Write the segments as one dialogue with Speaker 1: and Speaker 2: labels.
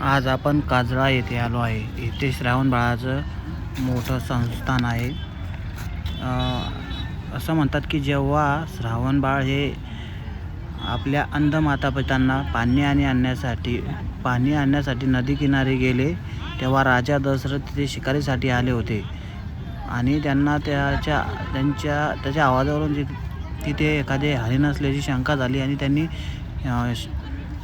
Speaker 1: आज आपण काजळा येथे आलो आहे. इथे श्रावण बाळाचं मोठं संस्थान आहे. असं म्हणतात की जेव्हा श्रावण बाळ हे आपल्या अंध मातापितांना पाणी आणि आणण्यासाठी पाणी आणण्यासाठी नदीकिनारी गेले तेव्हा राजा दशरथ तिथे शिकारीसाठी आले होते. आणि त्यांना त्याच्या त्यांच्या त्याच्या आवाजावरून जे तिथे एखादे हरिण असल्याची शंका झाली आणि त्यांनी श-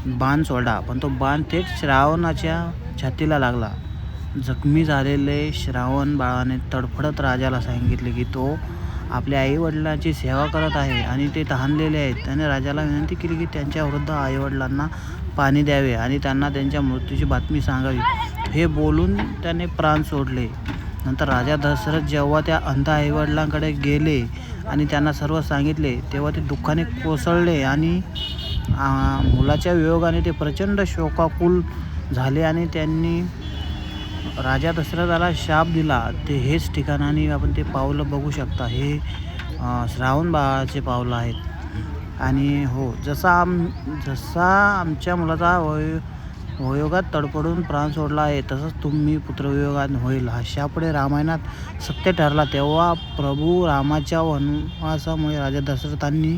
Speaker 1: बाण सोडला. पण तो बाण थेट श्रावणाच्या छातीला लागला. जखमी झालेले श्रावण बाळाने तडफडत राजाला सांगितले की तो आपल्या आईवडिलांची सेवा करत आहे आणि ते तहानलेले आहेत. त्याने राजाला विनंती केली की त्यांच्या वृद्ध आईवडिलांना पाणी द्यावे आणि त्यांना त्यांच्या मृत्यूची बातमी सांगावी. हे बोलून त्याने प्राण सोडले. नंतर राजा दशरथ जेव्हा त्या अंध आईवडिलांकडे गेले आणि त्यांना सर्व सांगितले तेव्हा ते दुःखाने कोसळले आणि मुलाच्या वियोगाने ते प्रचंड शोकाकुल झाले आणि त्यांनी राजा दशरथाला शाप दिला. ते हेच ठिकाणाने आपण ते पावलं बघू शकता. हे श्रावण बाळाचे पावलं आहेत. आणि हो जसा आम जसा आमच्या मुलाचा वय वयोगात तडपडून प्राण सोडला आहे तसंच तुम्ही पुत्रवियोगात होईल. हा शापुढे रामायणात सत्य ठरला. तेव्हा प्रभू रामाच्या वनवासामुळे राजा दशरथांनी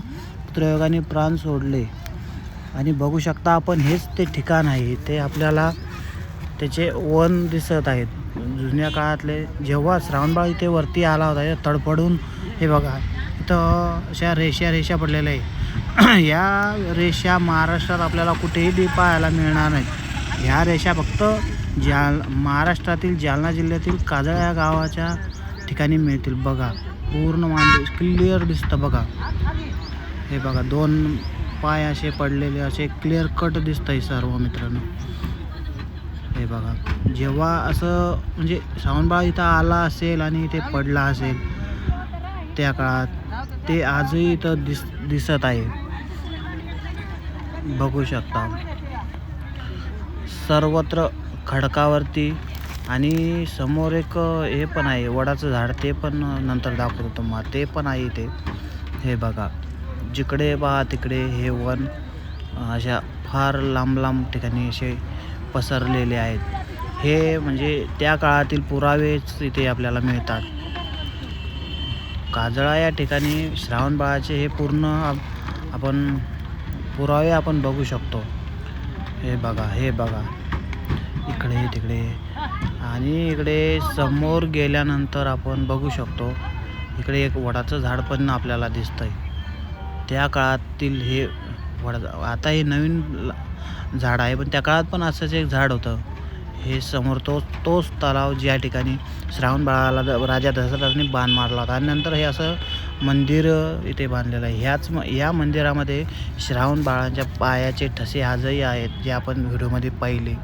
Speaker 1: पुत्रयोगाने प्राण सोडले. आणि बघू शकता आपण हेच ते ठिकाण आहे. ते आपल्याला त्याचे वन दिसत आहेत. जुन्या काळातले जेव्हा श्रावणबाळ इथे वरती आला होता तडफडून हे बघा इथं अशा रेषा रेषा पडलेल्या आहे या रेषा महाराष्ट्रात आपल्याला कुठेही बी पाहायला मिळणार नाहीत. ह्या रेषा फक्त जाल महाराष्ट्रातील जालना जिल्ह्यातील काजळ या गावाच्या ठिकाणी मिळतील. बघा पूर्ण मान क्लिअर दिसतं बघा. हे बघा दोन पाय असे पडलेले असे क्लिअर कट दिसत आहे सर्व मित्रांनो. हे बघा. जेव्हा असं म्हणजे श्रावणबाळ इथं आला असेल आणि इथे पडला असेल त्या काळात ते आजही इथं दिस दिसत आहे. बघू शकता. सर्वत्र खडकावरती आणि समोर एक हे पण आहे वडाचं झाड ते पण नंतर दाखवतो तुम्हाला. ते पण आहे इथे. हे बघा. जिकडे पहा तिकडे हे वन अशा फार लांब लांब ठिकाणी असे पसरलेले आहेत. हे म्हणजे त्या काळातील पुरावेच इथे आपल्याला मिळतात. काजळा या ठिकाणी श्रावणबाळाचे हे पूर्ण आपण पुरावे आपण बघू शकतो. हे बघा हे बघा. इकडे तिकडे. आणि इकडे समोर गेल्यानंतर आपण बघू शकतो इकडे एक वडाचं झाड पण आपल्याला दिसतंय. त्या काळातील हे वड आता हे नवीन झाड आहे पण त्या काळात पण असंच एक झाड होतं. हे समोर तो तोच तलाव ज्या ठिकाणी श्रावण बाळाला राजा दशरथाने बाण मारला होता. आणि नंतर हे असं मंदिर इथे बांधलेलं आहे. ह्याच म या मंदिरामध्ये श्रावण बाळांच्या पायाचे ठसे आजही आहेत जे आपण व्हिडिओमध्ये पाहिले.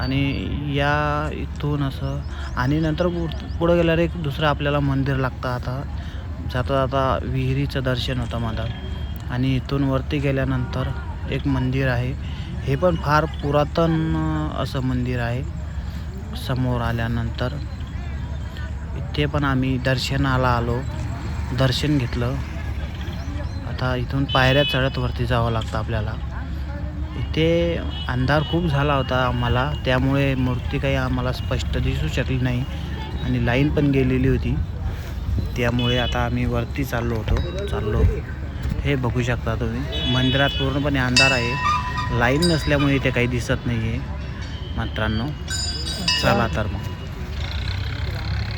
Speaker 1: आणि या इथून असं आणि नंतर पुढ- पुढं गेल्यावर एक दुसरं आपल्याला मंदिर लागतं आता. जाता जाता विहिरीचं दर्शन होतं मला आणि इथून वरती गेल्यानंतर एक मंदिर आहे. हे पण फार पुरातन असं मंदिर आहे. समोर आल्यानंतर इथे पण आम्ही दर्शनाला आलो. दर्शन घेतलं. आता इथून पायऱ्या चढत वरती जावं लागतं आपल्याला. इथे अंधार खूप झाला होता आम्हाला. त्यामुळे मूर्ती काही आम्हाला स्पष्ट दिसू शकली नाही. आणि लाईन पण गेलेली होती. त्यामुळे आता आम्ही वरती चाललो होतो. चाललो. हे बघू शकता तुम्ही. मंदिरात पूर्णपणे अंधार आहे. लाईन नसल्यामुळे इथे काही दिसत नाही आहे मात्रांनो चला तर मग.